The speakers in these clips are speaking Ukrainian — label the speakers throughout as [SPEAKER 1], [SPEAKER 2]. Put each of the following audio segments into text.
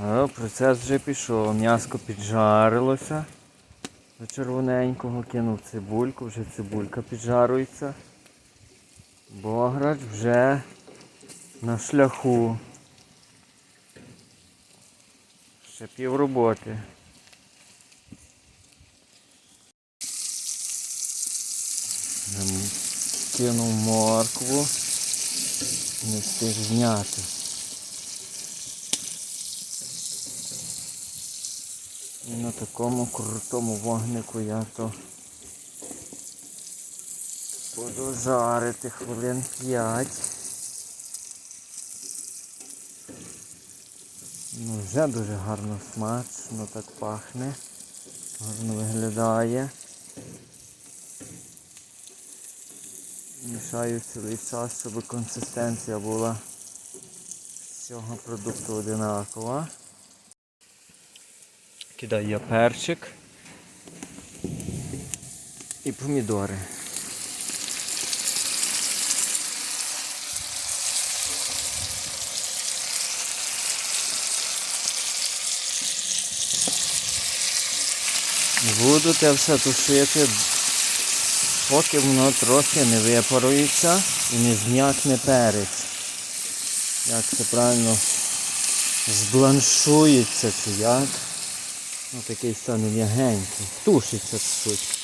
[SPEAKER 1] А, процес вже пішов. М'яско піджарилося до червоненького, кинув цибульку, вже цибулька піджарується. Бограч вже на шляху. Ще пів роботи. Ем, Кинув моркву. Не встиг зняти. І на такому крутому вогнику я то буду жарити хвилин 5. Ну, вже дуже гарно смачно так пахне. Гарно виглядає. Мішаю цілий час, щоб консистенція була з цього продукту одинакова. Кидаю я перчик і помідори. Буду те все тушити, поки воно трохи не випарується і не зм'якне перець. Як це правильно збланшується чи як. Ну такий стане м'ягенький. Тушиться суть.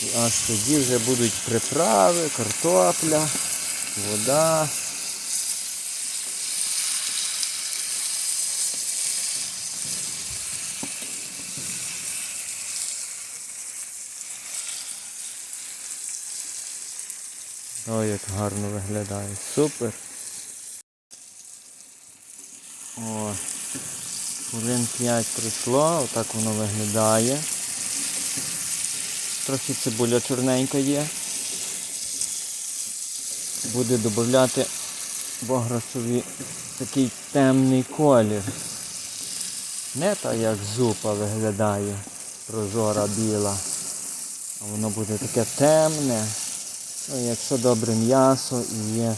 [SPEAKER 1] І аж тоді вже будуть приправи, картопля, вода. Ой, як гарно виглядає. Супер. О, хвилин 5 пройшло, отак воно виглядає. Трохи цибуля чорненька є. Буде додати бограсові такий темний колір. Не так як зупа виглядає, прозора біла. А воно буде таке темне. Ну, якщо добре м'ясо і є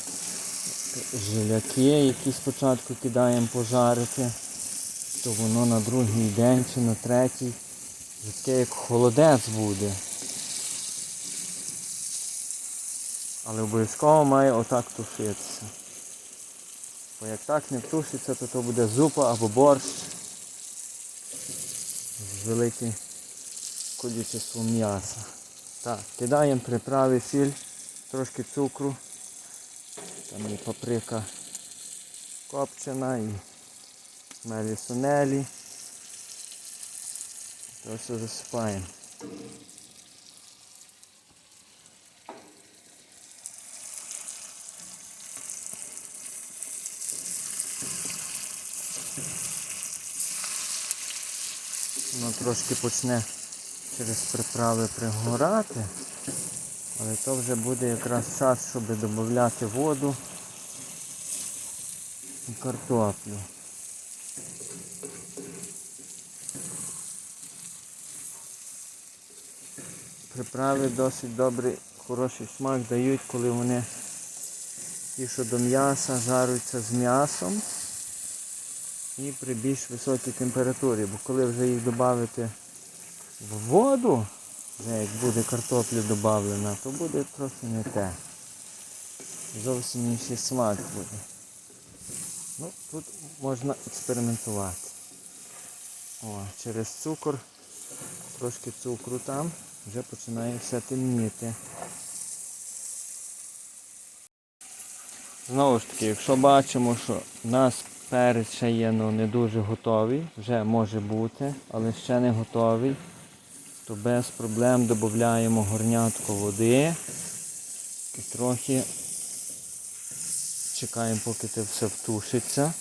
[SPEAKER 1] жиляки, які спочатку кидаємо пожарити, то воно на другий день чи на третій таке як холодець буде. Але обов'язково має отак тушитися. Бо як так не втушиться, то то буде зупа або борщ з великим количеством м'яса. Так, кидаємо приправи, сіль, трошки цукру. Там є паприка копчена і мелі сунелі. То все засипаємо. Воно трошки почне через приправи пригорати. Але то вже буде якраз час, щоб додати воду і картоплю. Приправи досить добрий, хороший смак дають, коли вони ті, що до м'яса, жаруються з м'ясом і при більш високій температурі. Бо коли вже їх додати в воду, вже як буде картопля додавлена, то буде трохи не те. Зовсім інший смак буде. Ну, тут можна експериментувати. О, через цукор, трошки цукру там, вже починає все темніти. Знову ж таки, якщо бачимо, що в нас перець ще є ну, не дуже готовий, вже може бути, але ще не готовий, то без проблем додаємо горнятко води і трохи чекаємо, поки це все втушиться.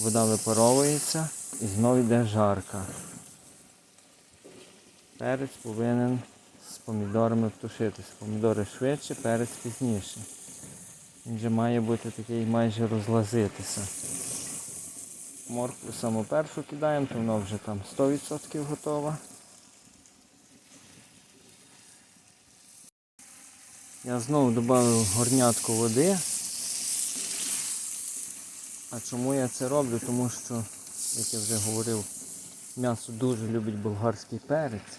[SPEAKER 1] Вода випаровується і знову йде жарка. Перець повинен з помідорами втушитися. Помідори швидше, перець пізніше. Він вже має бути такий майже розлазитися. Моркву саму першу кидаємо, то воно вже там 100% готова. Я знову додав горнятку води. А чому я це роблю? Тому що, як я вже говорив, м'ясо дуже любить болгарський перець.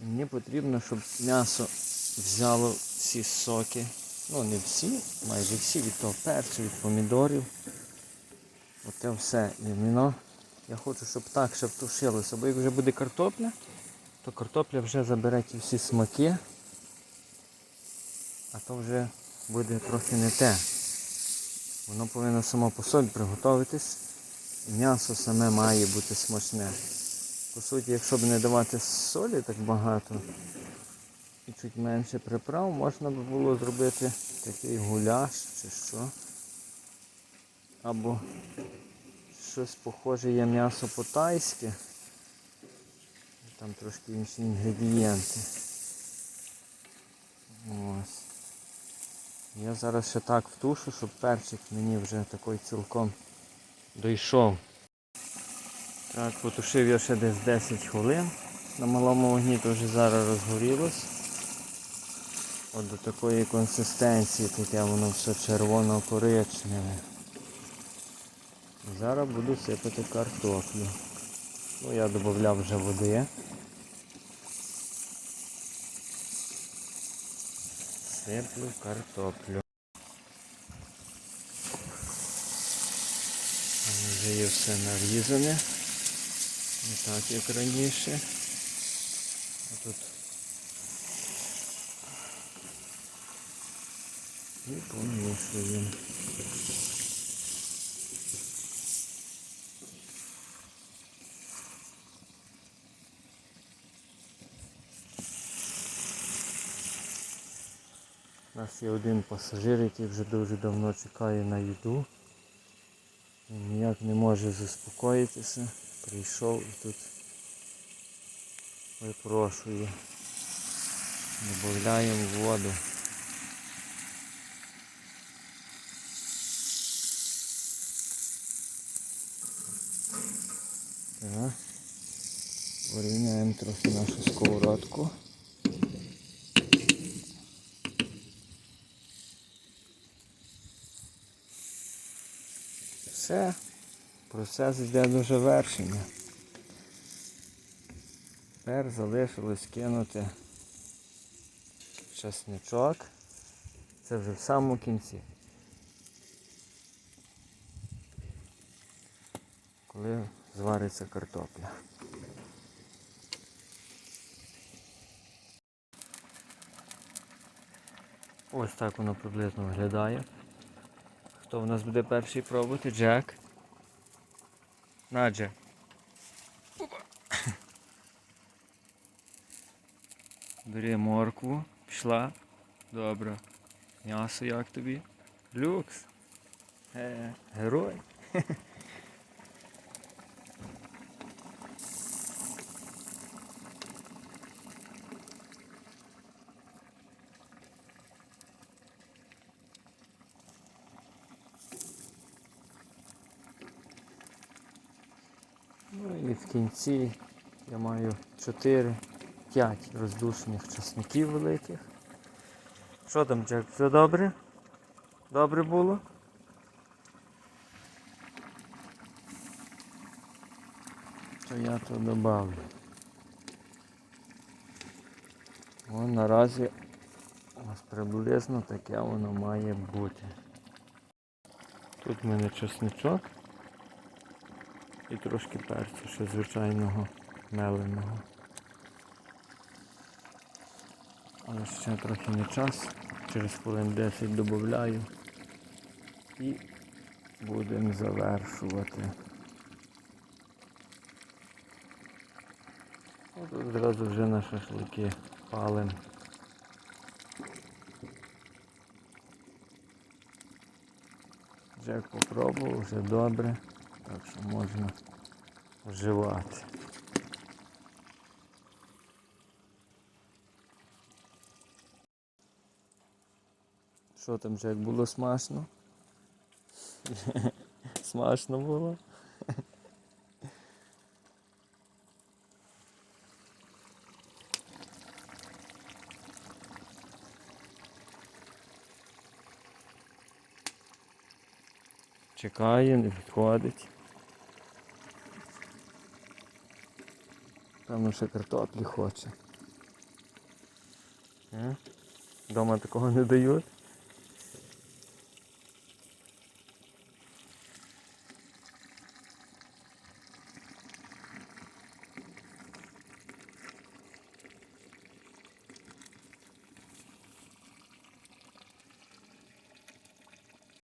[SPEAKER 1] Мені потрібно, щоб м'ясо взяло всі соки. Ну не всі, майже всі від того перцю, від помідорів. Оте все. І воно, я хочу, щоб так ще втушилося. Бо як вже буде картопля, то картопля вже забере ті всі смаки, а то вже буде трохи не те. Воно повинно само по собі приготуватись. М'ясо саме має бути смачне. По суті, якщо б не давати солі так багато і чуть менше приправ, можна б було зробити такий гуляш чи що. Або щось похоже є м'ясо по-тайськи. Там трошки інші інгредієнти. Ось. Я зараз ще так втушу, щоб перчик мені вже такий цілком дійшов. Так, потушив я ще десь 10 хвилин. На малому вогні то вже зараз розгорілось. От до такої консистенції таке воно все червоно-коричневе. Зараз буду сипати картоплю. Ну я додав вже води. Сиплю картоплю. Вже є все нарізане. Не так як раніше. А тут і помішуємо. Нас є один пасажир, який вже дуже давно чекає на їду. Він ніяк не може заспокоїтися. Прийшов і тут випрошує. Додаємо воду. Так. Порівняємо трохи нашу сковородку. Все, процес йде до завершення. Тепер залишилось кинути чесничок. Це вже в самому кінці. Коли звариться картопля. Ось так воно приблизно виглядає. Хто в нас буде перший пробувати? Джек. На, Джек. Бери моркву. Пішла. Добре. М'ясо як тобі? Люкс. Е, герой. Ну і в кінці я маю 4-5 роздушених часників великих. Що там, Джек, все добре? Добре було? То я то добавлю. О, наразі ось приблизно таке воно має бути. Тут в мене чесничок і трошки перцю ще звичайного меленого. Але ще трохи не час, через хвилин 10 додаю і будемо завершувати. От одразу вже на шашлики палим. Джек попробував, вже добре, так що можна вживати. Що там, Джек, було смачно? Смачно було? Чекає, не відходить. Певно, ще картоплі хоче. Е? Дома такого не дають.